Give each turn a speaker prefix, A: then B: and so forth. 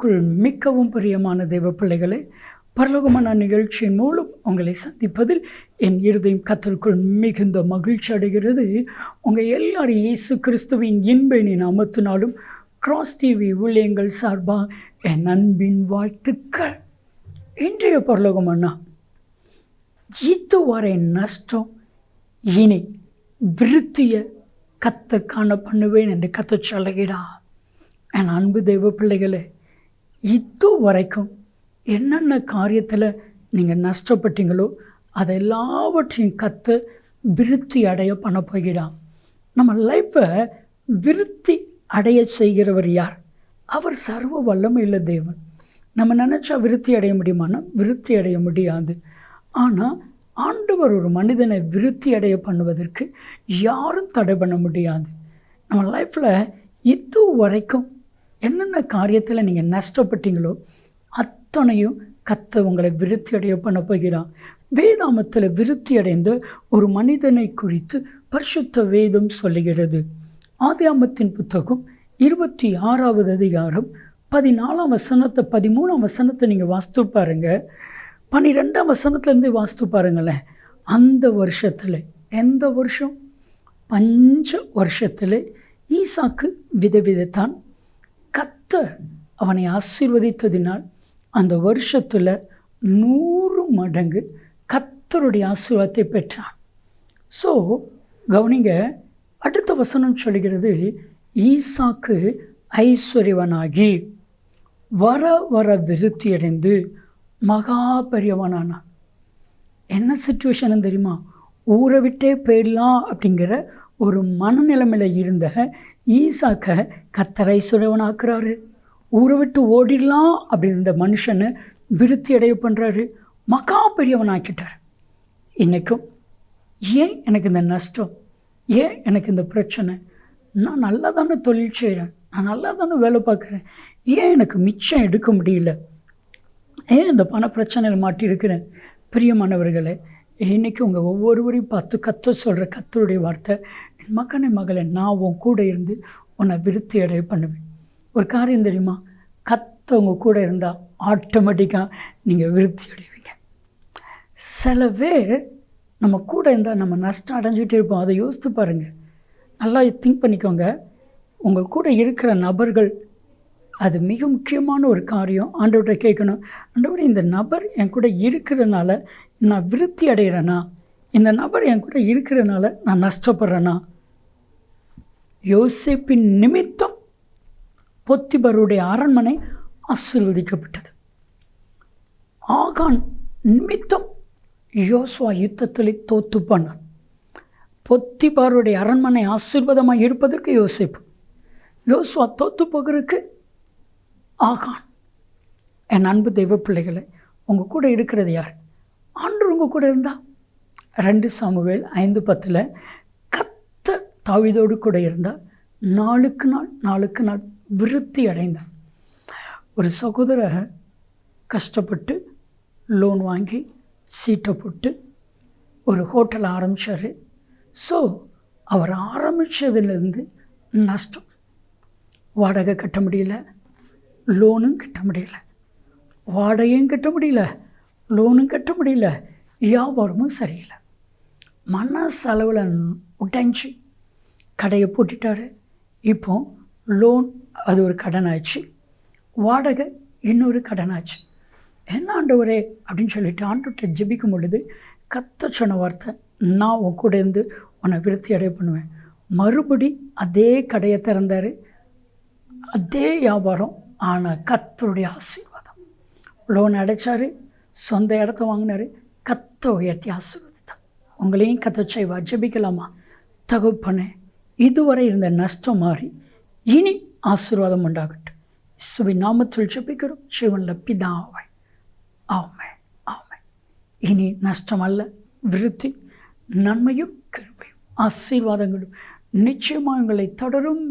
A: கிறிஸ்துவுக்குள் மிக்கவும் பிரியமான தெய்வ பிள்ளைகளே பரலோகமான நிகழ்ச்சியின் மூலம் உங்களை சந்திப்பதில் என் இருதயம் கத்தருக்குள் மிகுந்த மகிழ்ச்சி அடைகிறது. உங்கள் எல்லாரும் இயேசு கிறிஸ்துவின் இன்பை அமர்த்தினாலும் கிராஸ் டிவி ஊழியங்கள் சார்பாக என் அன்பின் வாழ்த்துக்கள். இன்றைய பரலோகமண்ணா இதுவரை நஷ்டம் இனி விருத்திய கத்த காண பண்ணுவேன் என்று கத்த சொல்லுகிறா என் அன்பு தெய்வ பிள்ளைகளே இது வரைக்கும் என்னென்ன காரியத்தில் நீங்கள் நஷ்டப்பட்டீங்களோ அதை எல்லாவற்றையும் கற்று விருத்தி அடைய பண்ண போகிறான் நம்ம லைஃப்பை விருத்தி அடைய செய்கிறவர் யார்? அவர் சர்வ வல்லமையுள்ள தேவன். நம்ம நினச்சா விருத்தி அடைய முடியுமானா விருத்தி அடைய முடியாது. ஆனால் ஆண்டவர் ஒரு மனிதனை விருத்தி அடைய பண்ணுவதற்கு யாரும் தடை பண்ண முடியாது. நம்ம லைஃப்பில் இது வரைக்கும் என்னென்ன காரியத்தில் நீங்கள் நஷ்டப்பட்டீங்களோ அத்தனையும் கத்த உங்களை விருத்தி அடைய பண்ண போகிறான் வேதாமத்தில் விருத்தி அடைந்த ஒரு மனிதனை குறித்து பரிசுத்த வேதம் சொல்லுகிறது. ஆதியாமத்தின் புத்தகம் இருபத்தி ஆறாவது அதிகாரம் பதினாலாம் வசனத்தை பதிமூணாம் வசனத்தை நீங்கள் வாஸ்து பாருங்க. பன்னிரெண்டாம் வசனத்துலேருந்து வாஸ்து பாருங்களேன். அந்த வருஷத்தில் எந்த வருஷம்? பஞ்ச வருஷத்தில் ஈசாக்கு விதவிதத்தான் கத்த அவனை ஆசீர்வதித்ததினால் அந்த வருஷத்தில் நூறு மடங்கு கத்தருடைய ஆசீர்வாதத்தை பெற்றான். ஸோ கவனிங்க அடுத்த வசனம் சொல்கிறது ஈசாக்கு ஐஸ்வர்யவனாகி வர வர விருத்தியடைந்து மகா பெரியவனானான் என்ன சுச்சுவேஷன் தெரியுமா? ஊரை விட்டே போயிடலாம் அப்படிங்கிற ஒரு மனநிலைமையில் இருந்த ஈசாக்க கத்தரை சுழவனாக்குறாரு ஊரை விட்டு ஓடிடலாம் அப்படின்னு இந்த மனுஷனை விருத்தி அடைய பண்ணுறாரு மகா பெரியவனாக்கிட்டார். இன்றைக்கும் ஏன் எனக்கு இந்த நஷ்டம்? ஏன் எனக்கு இந்த பிரச்சனை? நான் நல்லா தானே தொழில் செய்கிறேன் நான் நல்லா தானே வேலை பார்க்குறேன். ஏன் எனக்கு மிச்சம் எடுக்க முடியல? ஏன் இந்த பண பிரச்சனையில் மாட்டியிருக்கிறேன் பிரியமானவர்களே இன்றைக்கி உங்கள் ஒவ்வொருவரையும் பார்த்து கத்த சொல்கிற கத்தருடைய வார்த்தை மகனை மகளை நான் உன் கூட இருந்து உன்னை விருத்தி அடைய பண்ணுவேன். ஒரு காரியம் தெரியுமா? கத்த உங்கள் கூட இருந்தால் ஆட்டோமேட்டிக்காக நீங்கள் விருத்தி அடைவீங்க. சில பேர் நம்ம கூட இருந்தால் நம்ம நஷ்டம் அடைஞ்சிக்கிட்டே இருப்போம். அதை யோசித்து பாருங்கள் நல்லா திங்க் பண்ணிக்கோங்க. உங்கள் கூட இருக்கிற நபர்கள் அது மிக முக்கியமான ஒரு காரியம். ஆண்டவர்கிட்ட கேட்கணும். ஆண்டவர் இந்த நபர் என் கூட இருக்கிறனால நான் விருத்தி அடைகிறேனா இந்த நபர் என் கூட இருக்கிறனால நான் நஷ்டப்படுறேனா? யோசிப்பின் நிமித்தம் பொத்திபருடைய அரண்மனை ஆசீர்வதிக்கப்பட்டது. ஆகான் நிமித்தம் யோசுவா யுத்தத்தில் தோத்து போனான். பொத்திபாருடைய அரண்மனை ஆசீர்வாதமாக இருப்பதற்கு யோசிப்பு. யோசுவா தோத்து போகிறதுக்கு ஆகான் என் அன்பு தெய்வ பிள்ளைகளை உங்கள் கூட இருக்கிறது யார்? ஆண்டு உங்கள் கூட இருந்தா? ரெண்டு சாமுவேல் ஐந்து பத்தில் தாவிதோடு கூட இருந்தால் நாளுக்கு நாள் நாளுக்கு நாள் விருத்தி அடைந்தார் ஒரு சகோதர கஷ்டப்பட்டு லோன் வாங்கி சீட்டை போட்டு ஒரு ஹோட்டல் ஆரம்பித்தார் ஸோ அவர் ஆரம்பித்ததுலேருந்து நஷ்டம். வாடகை கட்ட முடியல லோனும் கட்ட முடியல. வாடகையும் கட்ட முடியல லோனும் கட்ட முடியல வியாபாரமும் சரியில்லை. மன செலவில் உடைஞ்சி கடையை போட்டுட்டாரு. இப்போ லோன் அது ஒரு கடன் ஆச்சு வாடகை இன்னொரு கடன் ஆச்சு என்ன ஆண்டவரே அப்படின்னு சொல்லிட்டு ஆண்டுகிட்ட ஜெபிக்கும் பொழுது கத்த சொன்ன வார்த்தை நான் உன் கூட இருந்து உன்னை விருத்தி அடைய பண்ணுவேன். மறுபடி அதே கடையை திறந்தார். அதே வியாபாரம் ஆனால் கத்தருடைய ஆசீர்வாதம். லோன் அடைச்சார் சொந்த இடத்த வாங்கினார் கத்த உயர்த்தி ஆசீர்வதித்தார். உங்களையும் கத்த செய்வா ஜெபிக்கலாமா? தகுப்பனே இதுவரை இருந்த நஷ்டம் மாறி இனி ஆசீர்வாதம் உண்டாகட்டும். இசுவை நாமத்தில் ஜெபிக்கிறோம். சிவனில் பிதாவை ஆமை ஆமை இனி நஷ்டம் அல்ல விருத்தி நன்மையும் கருமையும் ஆசீர்வாதங்களும் நிச்சயமாக உங்களை தொடரும்.